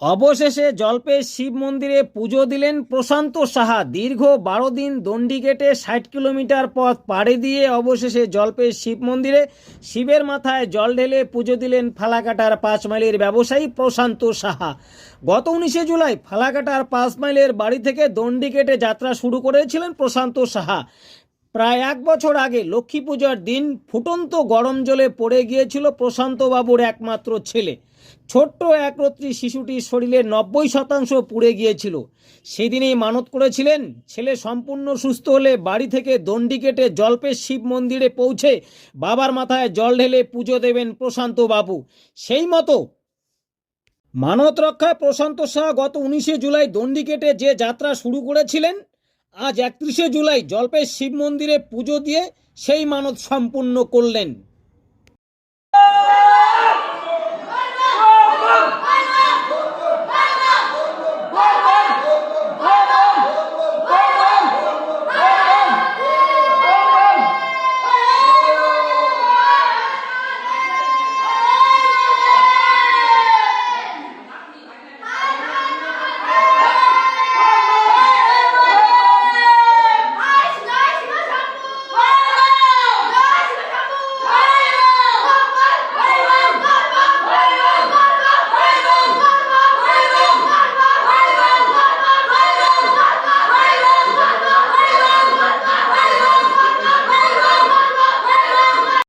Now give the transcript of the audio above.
অবশেষে জলপেশ শিব মন্দিরে পুজো দিলেন প্রশান্ত সাহা। দীর্ঘ বারো দিন দণ্ডি কেটে ষাট কিলোমিটার পথ পাড়ি দিয়ে অবশেষে জলপেশ শিব মন্দিরে শিবের মাথায় জল ঢেলে পুজো দিলেন ফালাকাটার পাঁচ মাইলের ব্যবসায়ী প্রশান্ত সাহা। গত উনিশে জুলাই ফালাকাটার পাঁচ মাইলের বাড়ি থেকে দণ্ডি কেটে যাত্রা শুরু করেছিলেন প্রশান্ত সাহা। প্রায় এক বছর আগে লক্ষ্মী পূজার দিন ফুটন্ত গরম জলে পড়ে গিয়েছিল প্রশান্তবাবুর একমাত্র ছেলে। ছোট্ট একরত্রী শিশুটির শরীরে নব্বই শতাংশ পুড়ে গিয়েছিল। সেদিনেই মানত করেছিলেন, ছেলে সম্পূর্ণ সুস্থ হলে বাড়ি থেকে দণ্ডি কেটে জলপেশ শিব মন্দিরে পৌঁছে বাবার মাথায় জল ঢেলে পুজো দেবেন প্রশান্তবাবু। সেই মতো মানত রক্ষায় প্রশান্ত শাহ গত উনিশে জুলাই দণ্ডি কেটে যে যাত্রা শুরু করেছিলেন আজ একত্রিশে জুলাই জলপাই শিব মন্দিরে পুজো দিয়ে সেই মানত সম্পূর্ণ করলেন।